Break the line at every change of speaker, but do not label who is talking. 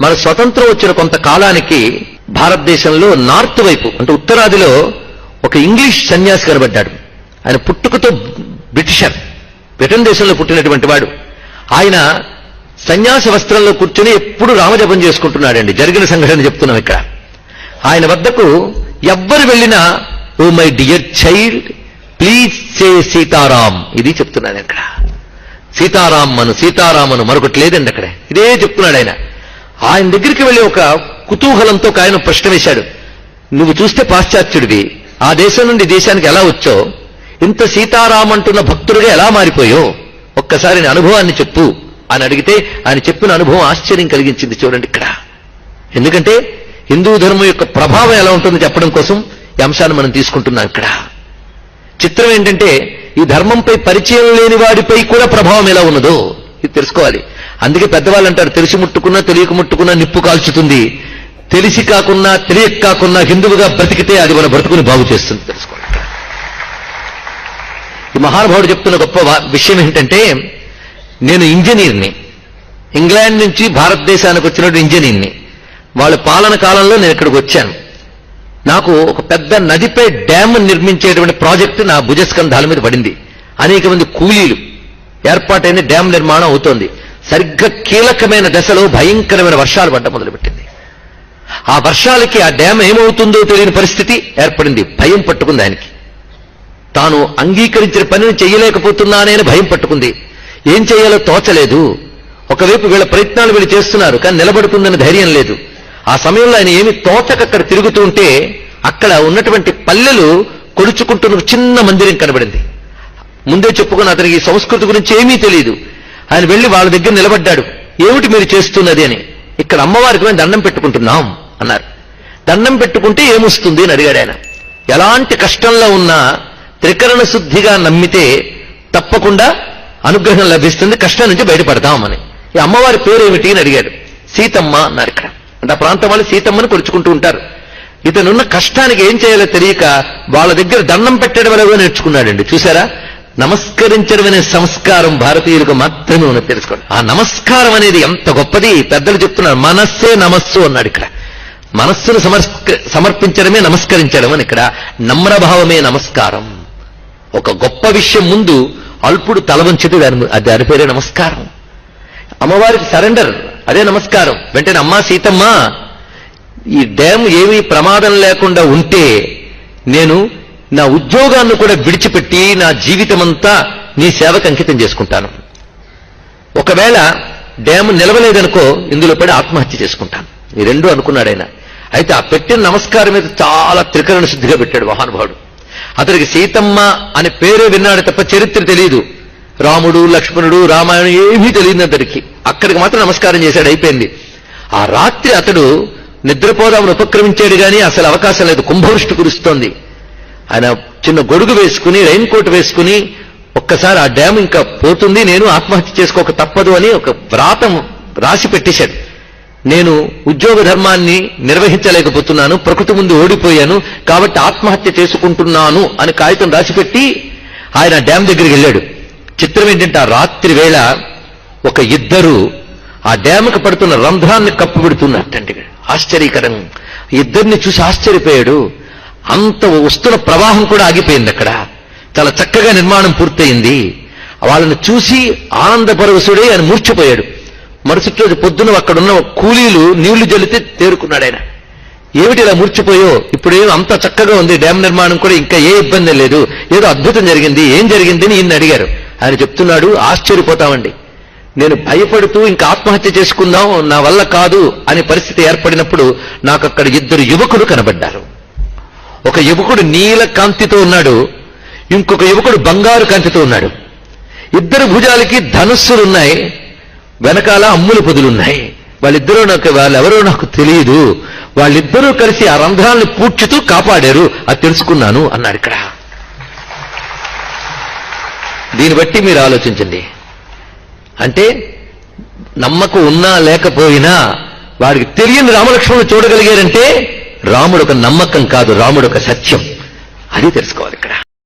మన స్వతంత్రం వచ్చిన కొంతకాలానికి భారతదేశంలో నార్త్ వైపు అంటే ఉత్తరాదిలో ఒక ఇంగ్లీష్ సన్యాసి కనబడ్డాడు. ఆయన పుట్టుకతో బ్రిటిషర్ బ్రిటన్ దేశంలో పుట్టినటువంటి వాడు. ఆయన సన్యాస వస్త్రంలో కూర్చొని ఎప్పుడు రామజపం చేసుకుంటున్నాడండి. జరిగిన సంఘటన చెప్తున్నాం ఇక్కడ. ఆయన వద్దకు ఎవ్వరు వెళ్ళినా ఓ my dear child please say Sitaram. ఇది చెప్తున్నాను ఇక్కడ. సీతారాం అను సీతారామను మరొకటి లేదండి అక్కడ. ఇదే చెప్తున్నాడు ఆయన. ఆయన దగ్గరికి వెళ్ళి ఒక కుతూహలంతో ఒక ఆయన ప్రశ్న వేశాడు. నువ్వు చూస్తే పాశ్చాత్యుడివి. ఆ దేశం నుండి దేశానికి ఎలా వచ్చో ఇంత సీతారాం అంటున్న భక్తుడిగా ఎలా మారిపోయో ఒక్కసారి నీ అనుభవాన్ని చెప్పు. అని అడిగితే ఆయన చెప్పిన అనుభవం ఆశ్చర్యం కలిగించింది చూడండి ఇక్కడ. ఎందుకంటే హిందూ ధర్మం యొక్క ప్రభావం ఎలా ఉంటుందో చెప్పడం కోసం ఈ అంశాన్ని మనం తీసుకుంటున్నాం ఇక్కడ. చిత్రం ఏంటంటే ఈ ధర్మంపై పరిచయం లేని వాడిపై కూడా ప్రభావం ఎలా ఉన్నదో ఇది తెలుసుకోవాలి. అందుకే పెద్దవాళ్ళు అంటారు తెలిసి ముట్టుకున్నా తెలియక ముట్టుకున్నా నిప్పు కాల్చుతుంది. తెలిసి కాకున్నా తెలియక కాకున్నా హిందువుగా బ్రతికితే అది మన బ్రతుకుని బాగు చేస్తుంది. తెలుసుకోండి. ఈ మహానుభావుడు చెప్తున్న గొప్ప విషయం ఏంటంటే నేను ఇంజనీర్ని. ఇంగ్లాండ్ నుంచి భారతదేశానికి వచ్చినటువంటి ఇంజనీర్ని. వాళ్ళ పాలన కాలంలో నేను ఇక్కడికి వచ్చాను. నాకు ఒక పెద్ద నదిపై డ్యామ్ నిర్మించేటువంటి ప్రాజెక్టు నా భుజస్కంధాల మీద పడింది. అనేక మంది కూలీలు. ఏర్పాటైన డ్యామ్ నిర్మాణం అవుతోంది. సరిగ్గా కీలకమైన దశలో భయంకరమైన వర్షాలు పడ్డ మొదలుపెట్టింది. ఆ వర్షాలకి ఆ డ్యామ్ ఏమవుతుందో తెలియని పరిస్థితి ఏర్పడింది. భయం పట్టుకుంది ఆయనకి. తాను అంగీకరించిన పనిని చేయలేకపోతున్నానని భయం పట్టుకుంది. ఏం చేయాలో తోచలేదు. ఒకవైపు వీళ్ళ ప్రయత్నాలు వీళ్ళు చేస్తున్నారు కానీ నిలబడుతుందని ధైర్యం లేదు. ఆ సమయంలో ఆయన ఏమి తోచక అక్కడ తిరుగుతూ ఉంటే అక్కడ ఉన్నటువంటి పల్లెలు కొడుచుకుంటున్న చిన్న మందిరం కనబడింది. ముందే చెప్పుకున్న అతనికి ఈ సంస్కృతి గురించి ఏమీ తెలియదు. ఆయన వెళ్ళి వాళ్ళ దగ్గర నిలబడ్డాడు. ఏమిటి మీరు చేస్తున్నది అని. ఇక్కడ అమ్మవారికి మేము దండం పెట్టుకుంటున్నాం అన్నారు. దండం పెట్టుకుంటే ఏమొస్తుంది అని అడిగాడు ఆయన. ఎలాంటి కష్టంలో ఉన్నా త్రికరణ శుద్ధిగా నమ్మితే తప్పకుండా అనుగ్రహం లభిస్తుంది కష్టం నుంచి బయటపడతామని ఈ అమ్మవారి పేరు ఏమిటి అని అడిగాడు. సీతమ్మ అన్నారు ఇక్కడ. అంటే ఆ ప్రాంతం వాళ్ళు సీతమ్మని కొలుచుకుంటూ ఉంటారు. ఇతనున్న కష్టానికి ఏం చేయాలో తెలియక వాళ్ళ దగ్గర దండం పెట్టడం ఎలాగో నేర్చుకున్నాడండి. చూసారా నమస్కరించడం అనే సంస్కారం భారతీయులకు మాత్రమే ఉన్నది తెలుసుకోండి. ఆ నమస్కారం అనేది ఎంత గొప్పది? పెద్దలు చెప్తున్నారు మనస్సే నమస్సు అన్నాడు ఇక్కడ. మనస్సును సమర్పించడమే నమస్కరించడం అని ఇక్కడ. నమ్రభావమే నమస్కారం. ఒక గొప్ప విషయం ముందు అల్పుడు తల వంచితే దాని అది దాని పేరే నమస్కారం. అమ్మవారికి సరెండర్ అదే నమస్కారం. వెంటనే అమ్మా సీతమ్మ ఈ డ్యామ్ ఏమీ ప్రమాదం లేకుండా ఉంటే నేను నా ఉద్యోగాన్ని కూడా విడిచిపెట్టి నా జీవితమంతా నీ సేవకు అంకితం చేసుకుంటాను. ఒకవేళ డ్యాము నిలవలేదనుకో ఇందులో పడి ఆత్మహత్య చేసుకుంటాను. ఈ రెండు అనుకున్నాడు ఆయన. అయితే ఆ పెట్టిన నమస్కారం మీద చాలా త్రికరణ శుద్ధిగా పెట్టాడు మహానుభావుడు. అతనికి సీతమ్మ అనే పేరే విన్నాడు తప్ప చరిత్ర తెలియదు. రాముడు లక్ష్మణుడు రామాయణం ఏమీ తెలియదు అతడికి అక్కడికి మాత్రం నమస్కారం చేశాడు అయిపోయింది. ఆ రాత్రి అతడు నిద్రపోదామని ఉపక్రమించాడు గాని అసలు అవకాశం లేదు. కుంభవృష్టి కురుస్తోంది. ఆయన చిన్న గొడుగు వేసుకుని రైన్ కోట్ వేసుకుని ఒక్కసారి ఆ డ్యామ్ ఇంకా పోతుంది నేను ఆత్మహత్య చేసుకోక తప్పదు అని ఒక వ్రాతం రాసి పెట్టేశాడు. నేను ఉద్యోగ ధర్మాన్ని నిర్వహించలేకపోతున్నాను ప్రకృతి ముందు ఓడిపోయాను కాబట్టి ఆత్మహత్య చేసుకుంటున్నాను అని కాగితం రాసిపెట్టి ఆయన డ్యామ్ దగ్గరికి వెళ్ళాడు. చిత్రం ఏంటంటే ఆ రాత్రి వేళ ఒక ఇద్దరు ఆ డ్యామ్కి పడుతున్న రంధ్రాన్ని కప్పుబెడుతున్నట్టండి ఆశ్చర్యకరం. ఇద్దరిని చూసి ఆశ్చర్యపోయాడు. అంత వస్తున్న ప్రవాహం కూడా ఆగిపోయింది అక్కడ. చాలా చక్కగా నిర్మాణం పూర్తయింది. వాళ్ళని చూసి ఆనందపరవశుడే ఆయన మూర్చిపోయాడు మరుసటి రోజు పొద్దున అక్కడున్న కూలీలు నీళ్ళు జల్లితే తేరుకున్నాడు ఆయన. ఏమిటి ఇలా మూర్చిపోయో ఇప్పుడు అంత చక్కగా ఉంది డ్యామ్ నిర్మాణం కూడా ఇంకా ఏ ఇబ్బంది లేదు. ఏదో అద్భుతం జరిగింది ఏం జరిగింది అని అడిగారు. ఆయన చెప్తున్నాడు ఆశ్చర్యపోతామండి. నేను భయపడుతూ ఇంకా ఆత్మహత్య చేసుకుందాం నా వల్ల కాదు అనే పరిస్థితి ఏర్పడినప్పుడు నాకు అక్కడ ఇద్దరు యువకులు కనబడ్డారు. ఒక యువకుడు నీల కాంతితో ఉన్నాడు. ఇంకొక యువకుడు బంగారు కాంతితో ఉన్నాడు. ఇద్దరు భుజాలకి ధనుస్సులున్నాయి. వెనకాల అమ్ముల పొదులున్నాయి. వాళ్ళిద్దరూ నాకు వాళ్ళెవరో నాకు తెలియదు. వాళ్ళిద్దరూ కలిసి ఆ రంధ్రాలను పూడ్చుతూ కాపాడారు. అది తెలుసుకున్నాను అన్నాడు ఇక్కడ. దీన్ని బట్టి మీరు ఆలోచించండి. అంటే నమ్మకం ఉన్నా లేకపోయినా వాడికి తెలియని రామలక్ష్మణులు చూడగలిగారంటే రాముడు ఒక నమ్మకం కాదు రాముడు ఒక సత్యం. అది తెలుసుకోవాలి.